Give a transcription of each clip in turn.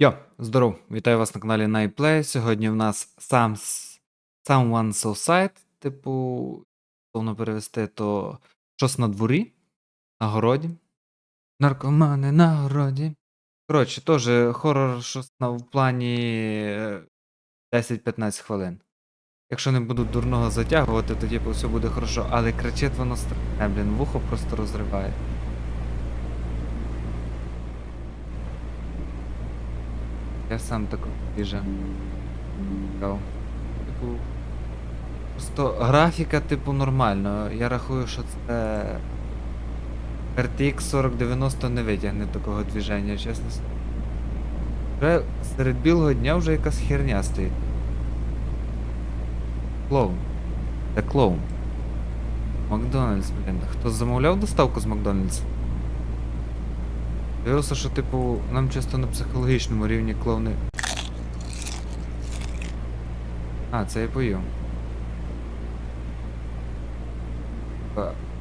Йо, здоров, вітаю вас на каналі Nightplay. Сьогодні в нас сам Someone So Side, типу, повно перевести, то щось на дворі, на городі. Наркомани на городі. Коротше, теж хорор щось на, в плані е, 10-15 хвилин. Якщо не буду дурного затягувати, то типу все буде хорошо, але кричить воно блін, вухо просто розриває. Я сам так біжа. Цікаво. Типу. Просто графіка, типу, нормально. Я рахую, що це. RTX 4090 не витягне такого движення, чесно. Вже серед білого дня вже якась херня стоїть. Клоун. Це клоун. Макдональдс, блін. Хто замовляв доставку з Макдональдс? Дивився, що, типу, нам чисто на психологічному рівні клоуни. А, це я пою.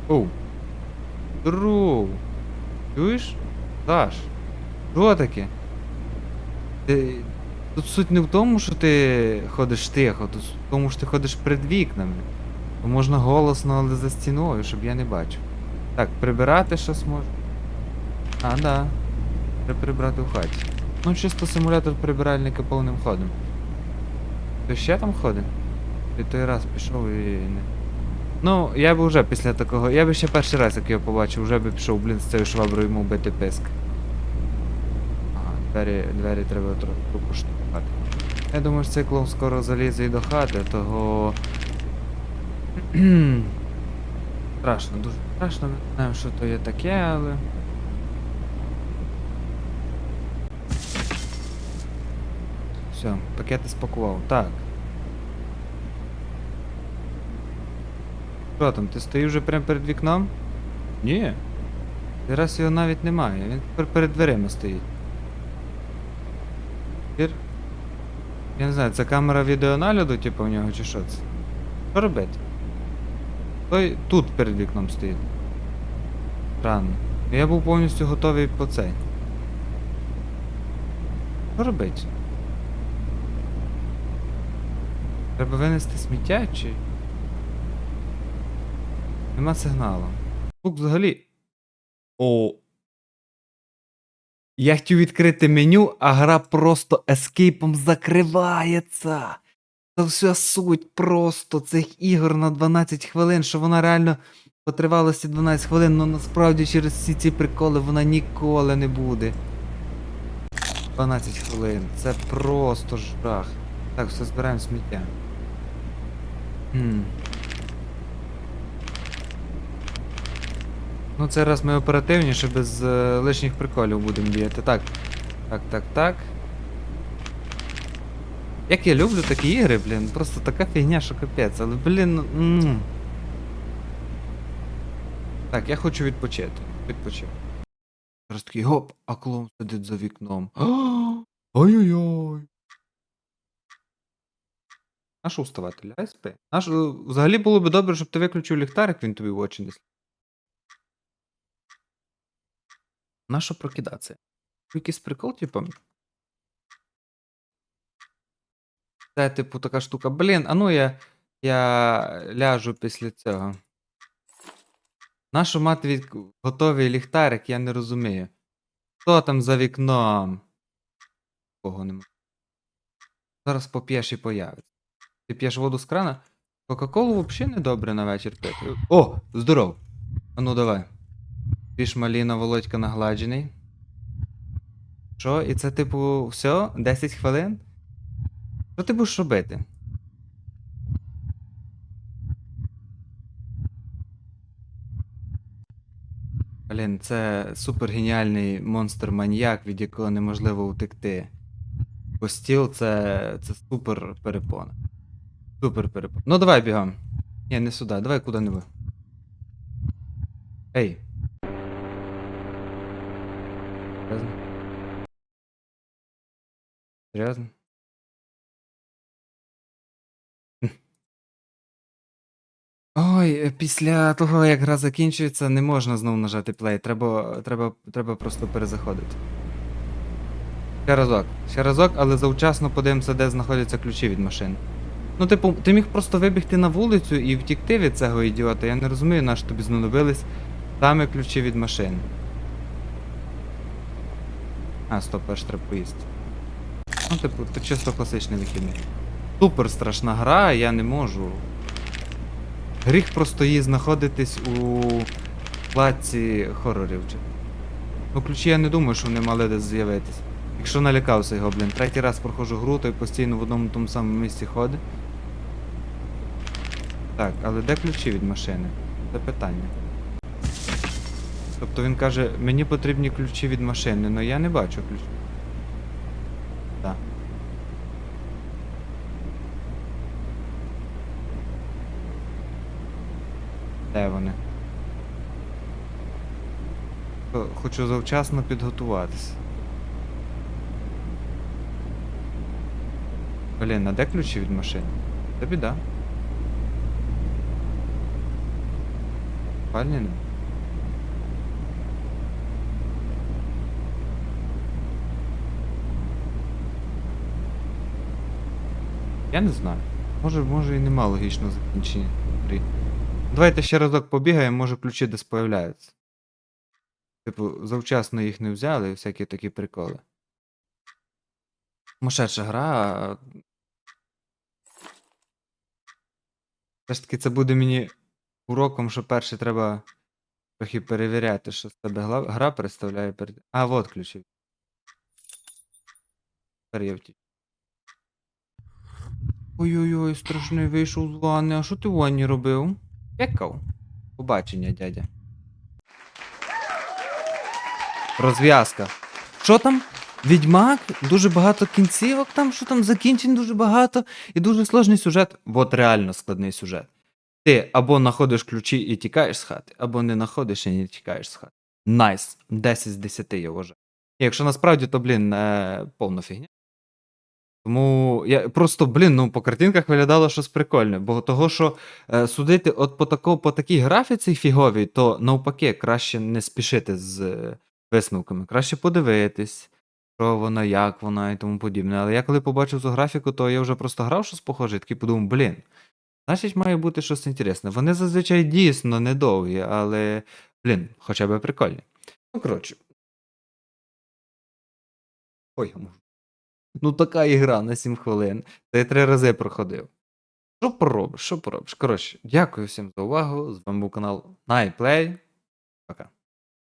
Оу. Здоров. Чуєш? Даш. Що таке? Ти... Тут суть не в тому, що ти ходиш тихо, тут в тому, що ти ходиш перед вікнами. То можна голосно, але за стіною, щоб я не бачив. Так, прибирати щось можна. А, да. Треба прибрати в хаті. Ну, чисто симулятор прибиральника повним ходом. Ти ще там ходить? Ти той раз пішов і не. Ну, я би вже після такого. Я би ще перший раз, як його побачив, вже би пішов, блін, з цією шваброю йому бити писк. Ага, двері, двері треба трохи поштовхати. Я думаю, що цей клоун скоро залізе і до хати, того. страшно, дуже страшно, не знаю, що то є таке, але. Все, пакети спакував. Так. Що там, ти стоїш вже прямо перед вікном? Ні. Зараз його навіть немає, він тепер перед дверима стоїть. Я не знаю, це камера відеонагляду, типу, в нього чи що це? Що робити? Той тут перед вікном стоїть. Странно. Я був повністю готовий по цей. Що робити? Треба винести сміття чи. Нема сигналу. Звук взагалі. О. Я хотів відкрити меню, а гра просто ескейпом закривається. Це вся суть просто цих ігор на 12 хвилин, що вона реально по тривалості 12 хвилин, але насправді через всі ці приколи вона ніколи не буде. 12 хвилин. Це просто жах. Так, все збираємо сміття. Ну, це раз ми оперативніше, без е, лишніх приколів будемо діяти. Так. Так, так, так. Як я люблю такі ігри, блін, просто така фігня, що капець, але, блін. м. Так, я хочу відпочити. Відпочити. Зараз такий гоп, а клоун сидить за вікном. Ой-ой-ой. А що вставати? Ляй спи. А що, взагалі було б добре, щоб ти виключив ліхтарик, він тобі в очі не Нащо прокидатися? Якийсь прикол, типу. Це, типу, така штука. Блін, а ну я. Я ляжу після цього. Нащо мати від... готовий ліхтарик, я не розумію. Хто там за вікном? Кого нема. Зараз поп'єш і появиться. Ти п'єш воду з крана? Кока-колу взагалі не добре на вечір пити. О, здоров! А ну давай. Піш маліна Володька нагладжений. Що? І це, типу, все? 10 хвилин? Що ти будеш робити? Блін, це супер геніальний монстр-маньяк, від якого неможливо утекти. Бо стіл це, це супер перепона. Супер перепона. Ну давай бігом. Ні, не сюди, давай куди-небудь. Ей. Серйозно? Серйозно? Ой, е, після того, як гра закінчується, не можна знову нажати плей. Треба, треба, треба просто перезаходити. Ще разок. Ще разок, але завчасно подивимося, де знаходяться ключі від машини. Ну, типу, ти міг просто вибігти на вулицю і втікти від цього ідіота. Я не розумію, на що тобі знадобились саме ключі від машини. А, стоп, перш треба поїсти. Ну, типу, це чисто класичний вихідний. Супер страшна гра, я не можу. Гріх просто її знаходитись у вкладці хорорів. Ну, ключі я не думаю, що вони мали десь з'явитись. Якщо налякався його, блін, третій раз проходжу гру, то й постійно в одному тому самому місці ходить. Так, але де ключі від машини? Це питання. Тобто він каже, мені потрібні ключі від машини, але я не бачу ключів. Так. Де вони? Хочу завчасно підготуватися. Блін, а де ключі від машини? Це біда. Спальні. Я не знаю. Може, може і нема логічного закінчення. Давайте ще разок побігаємо, може ключі десь появляються. Типу, завчасно їх не взяли, і всякі такі приколи. Сумасшедша гра. Все ж таки, це буде мені уроком, що перше треба трохи перевіряти, що з тебе гра представляє перед. А, от ключі. Ой-ой-ой, страшний вийшов з ванни. А що ти в ванні робив? Пекав. Побачення, дядя. Розв'язка. Що там? Відьмак? Дуже багато кінцівок там, що там закінчень дуже багато і дуже сложний сюжет. От реально складний сюжет. Ти або знаходиш ключі і тікаєш з хати, або не знаходиш і не тікаєш з хати. Найс. 10 з 10 я вважаю. Якщо насправді, то, блін, е, повна фігня. Тому я просто, блін, ну по картинках виглядало щось прикольне, бо того, що е, судити от по, тако, по такій графіці фіговій, то навпаки, краще не спішити з е, висновками, краще подивитись, що вона, як вона і тому подібне. Але я коли побачив цю графіку, то я вже просто грав щось похоже, і такий подумав, блін, значить має бути щось інтересне. Вони зазвичай дійсно недовгі, але, блін, хоча б прикольні. Ну, коротше. Ой, я можу. Ну, така ігра на 7 хвилин. Та я три рази проходив. Що поробиш, що поробиш? Коротше, дякую всім за увагу. З вами був канал NightPlay.